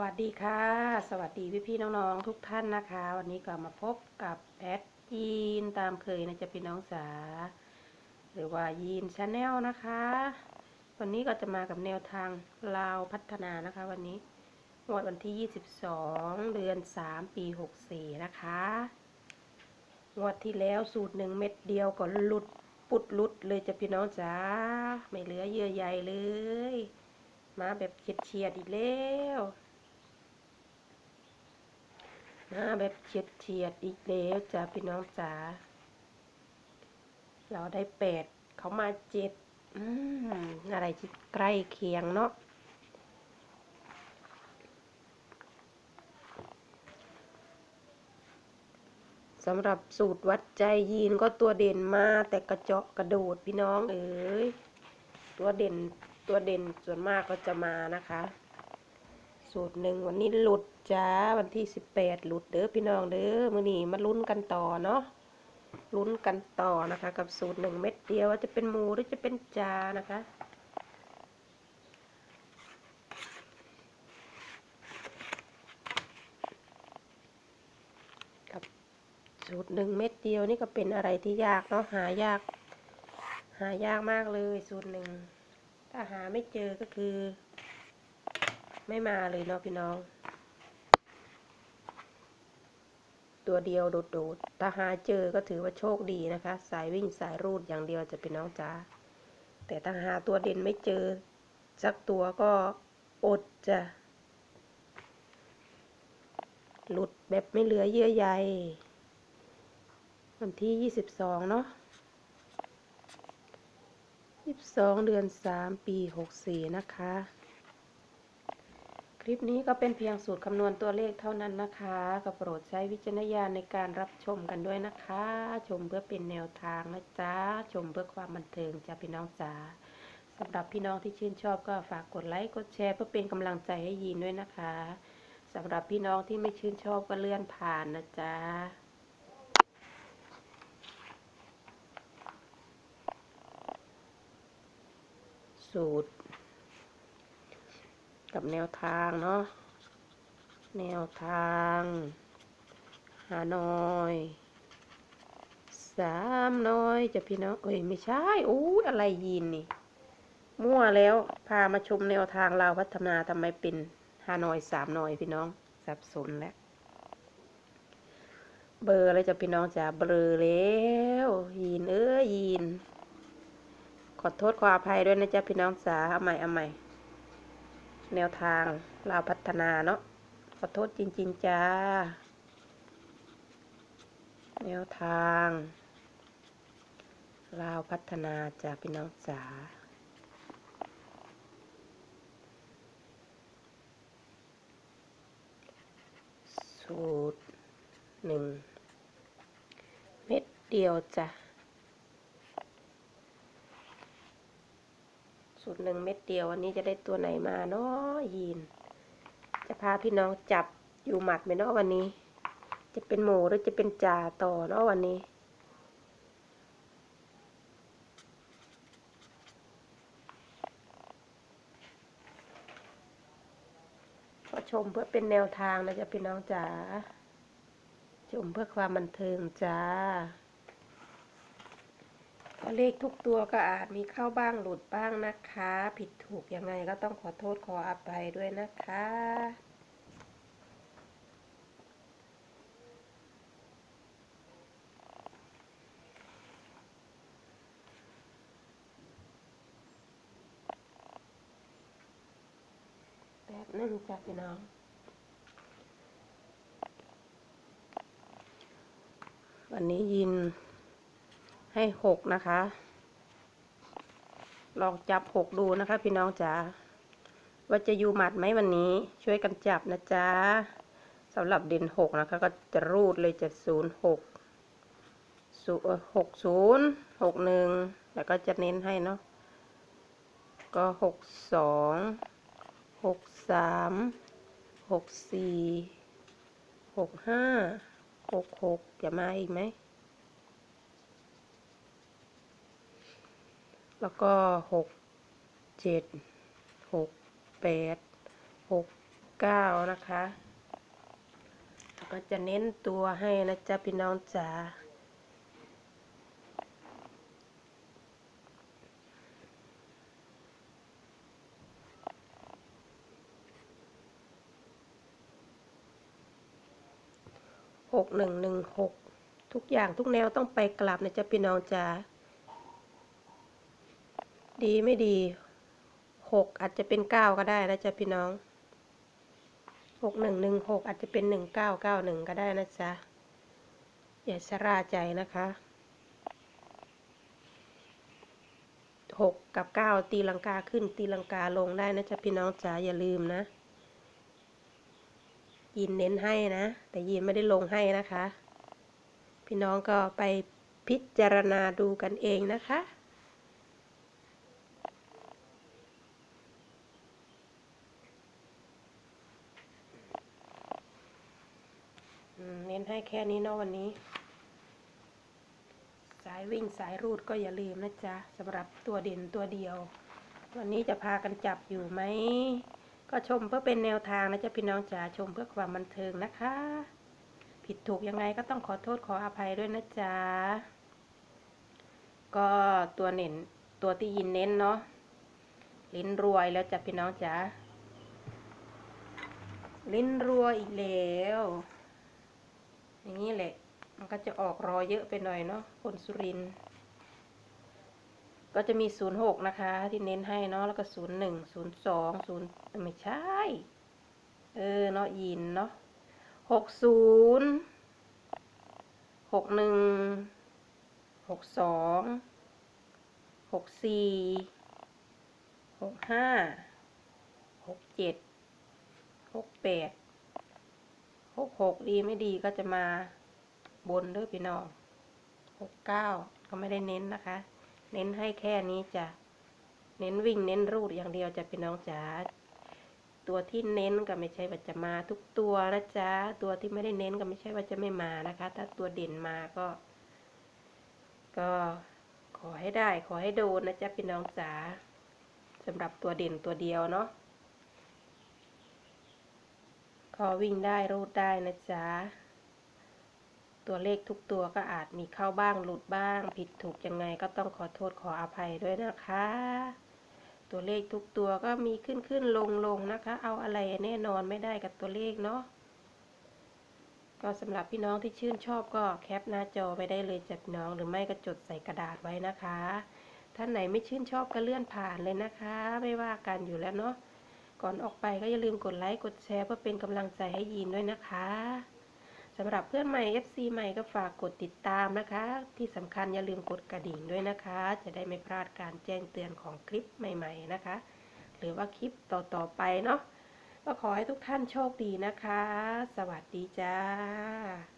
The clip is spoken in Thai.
วัสดีค่ะ สวัสดีพี่พี่น้องๆทุกท่านนะคะ วันนี้ก็มาพบกับแอดยีนตามเคยนะจะพี่น้องสา หรือว่ายีนชาแนลนะคะ วันนี้ก็จะมากับแนวทางลาวพัฒนานะคะ วันนี้งวดวันที่ 22 เดือน 3 ปี 64 นะคะงวดที่แล้วสูตรหนึ่งเม็ดเดียวก็หลุดปุดหลุดเลยจะพี่น้องจ๋าไม่เหลือเยื่อใยเลย มาแบบเฉียดๆอีกแล้ว มาแบบเฉียดเฉียดอีกแล้วจ้ะพี่น้องจ๋าเราได้แปดเขามาเจ็ดอืมอะไรที่ใกล้เคียงเนาะสำหรับสูตรวัดใจยีนก็ตัวเด่นมาแต่กระเจาะกระโดดพี่น้องเอ๋ยตัวเด่นตัวเด่นส่วนมากก็จะมานะคะ สูตรหนึ่งวันนี้หลุดจ้าวันที่สิบแปดหลุดเด้อพี่น้องเด้อมือนี้มาลุ้นกันต่อเนาะลุ้นกันต่อนะคะ กับสูตรหนึ่งเม็ดเดียวว่าจะเป็นหมูหรือจะเป็นจานะคะกับสูตรหนึ่งเม็ดเดียวนี่ก็เป็นอะไรที่ยากเนาะหายาก หายากมากเลยสูตรหนึ่งถ้าหาไม่เจอก็คือ ไม่มาเลยเนาะพี่น้อง ตัวเดียวโดดๆถ้าหาเจอก็ถือว่าโชคดีนะคะ สายวิ่งสายรูดอย่างเดียวจะเป็นน้องจ้าแต่ถ้าหาตัวเด่นไม่เจอสักตัวก็อดจะหลุดแบบไม่เหลือเยื่อใยวันที่ยี่สิบสองเนาะ22เดือน3ปี64นะคะ คลิปนี้ก็เป็นเพียงสูตรคำนวณตัวเลขเท่านั้นนะคะก็โปรดใช้วิจารณญาณในการรับชมกันด้วยนะคะ ชมเพื่อเป็นแนวทางนะจ๊ะ ชมเพื่อความบันเทิงจ้ะพี่น้องจ๋าสำหรับพี่น้องที่ชื่นชอบก็ฝากกดไลค์ กดแชร์เพื่อเป็นกำลังใจให้ยีนด้วยนะคะสำหรับพี่น้องที่ไม่ชื่นชอบก็เลื่อนผ่านนะจ๊ะสูตร กับแนวทางเนาะ แนวทางหาหน้อยสามน้อยจะพี่น้องเอ้ยไม่ใช่อู้ยอะไรยีนนี่ มั่วแล้วพามาชมแนวทางเราพัฒนาทำไมเป็นฮานอยสามน้อยพี่น้องสับสนแล้ว เบอร์อะไรจะพี่น้องจ๋าเบลอแล้วยีนเอ้ยยีน ขอโทษขออภัยด้วยนะจ๊ะพี่น้องจ๋าเอาใหม่เอาใหม่ แนวทางเราพัฒนาเนาะขอโทษจริง ๆจ้า แนวทางลาพัฒนาจ้ะพี่น้องจ๋าสูตรหนึ่งเม็ดเดียวจ้ะ สูตรหนึ่งเม็ดเดียววันนี้จะได้ตัวไหนมาเนาะยีน จะพาพี่น้องจับอยู่หมัดไหมเนาะวันนี้ จะเป็นหมูหรือจะเป็นจ่าต่อเนาะวันนี้ก็ชมเพื่อเป็นแนวทางนะจ๊ะพี่น้องจ๋าชมเพื่อความบันเทิงจ้า ก็เลขทุกตัวก็อาจมีเข้าบ้างหลุดบ้างนะคะ ผิดถูกยังไงก็ต้องขอโทษขออภัยด้วยนะคะแบบนึงจ้ะพี่น้องวันนี้ยิน ให้หกนะคะ ลองจับหกดูนะคะพี่น้องจ๋าว่าจะอยู่หมัดไหมวันนี้ ช่วยกันจับนะจ๊ะสำหรับเด่นหกนะคะ ก็จะรูดเลยจะศูนย์หกศูหกศูนย์หกหนึ่งแล้วก็จะเน้นให้เนาะก็หกสองหกสามหกสี่หกห้าหกหกจะมาอีกไหม แล้วก็หกเจ็ดหกแปดหกเก้านะคะแล้วก็จะเน้นตัวให้นะจ๊ะพี่น้องจ๋าหกหนึ่งหนึ่งหกทุกอย่างทุกแนวต้องไปกลับนะจ๊ะพี่น้องจ๋า ดีไม่ดีหกอาจจะเป็นเก้าก็ได้นะจ๊ะพี่น้องหกหนึ่งหนึ่งหกอาจจะเป็นหนึ่งเก้าเก้าหนึ่งก็ได้นะจ๊ะอย่าชราใจนะคะหกกับเก้าตีลังกาขึ้นตีลังกาลงได้นะจ๊ะพี่น้องจ๋าอย่าลืมนะ ยินเน้นให้นะ แต่ยินไม่ได้ลงให้นะคะ พี่น้องก็ไปพิจารณาดูกันเองนะคะ อืมเน้นให้แค่นี้เนาะวันนี้ สายวิ่งสายรูดก็อย่าลืมนะจ๊ะสำหรับตัวเด่นตัวเดียว วันนี้จะพากันจับอยู่ไหม ก็ชมเพื่อเป็นแนวทางนะจ๊ะพี่น้องจ๋าชมเพื่อความบันเทิงนะคะ ผิดถูกยังไงก็ต้องขอโทษขออภัยด้วยนะจ๊ะก็ตัวเน้นตัวที่ยินเน้นเนาะลิ้นรวยแล้วจ้ะพี่น้องจ๋าลิ้นรัวอีกแล้ว อย่างนี้แหละ มันก็จะออกรอเยอะไปหน่อยเนาะคนสุรินก็จะมีศูนย์หนะคะ ที่เน้นให้เนาะแล้วก็ศูนย์หนึ่งศูนย์สองศูนย์ไม่ใช่ เออเนาะยินเนาะหกศูนย์หก หกหกดีไม่ดีก็จะมาบนเด้อพี่น้องหกเก้าก็ไม่ได้เน้นนะคะ เน้นให้แค่นี้จะเน้นวิ่งเน้นรูดอย่างเดียวจะพี่น้องจ๋าตัวที่เน้นก็ไม่ใช่ว่าจะมาทุกตัวนะจ๊ะตัวที่ไม่ได้เน้นก็ไม่ใช่ว่าจะไม่มานะคะ ถ้าตัวเด่นมาก็ ก็ขอให้ได้ ขอให้โดนนะจ๊ะพี่น้องจ๋าสำหรับตัวเด่นตัวเดียวเนาะข อวิ่งได้รูดได้นะจ๊ะ ตัวเลขทุกตัวก็อาจมีเข้าบ้างหลุดบ้าง ผิดถูกยังไงก็ต้องขอโทษขออภัยด้วยนะคะ ตัวเลขทุกตัวก็มีขึ้นขึ้นลงลงนะคะ เอาอะไรแน่นอนไม่ได้กับตัวเลขเนาะก็สำหรับพี่น้องที่ชื่นชอบก็แคปหน้าจอไปได้เลยจัดน้องหรือไม่ก็จดใส่กระดาษไว้นะคะ ท่านไหนไม่ชื่นชอบก็เลื่อนผ่านเลยนะคะ ไม่ว่ากันอยู่แล้วเนาะ ก่อนออกไปก็อย่าลืมกดไลค์ กดแชร์เพื่อเป็นกำลังใจให้ยีนด้วยนะคะสำหรับเพื่อนใหม่ FC ใหม่ก็ฝากกดติดตามนะคะ ที่สำคัญอย่าลืมกดกระดิ่งด้วยนะคะ จะได้ไม่พลาดการแจ้งเตือนของคลิปใหม่ ๆนะคะ หรือว่าคลิปต่อๆไปเนาะก็ขอให้ทุกท่านโชคดีนะคะ สวัสดีจ้า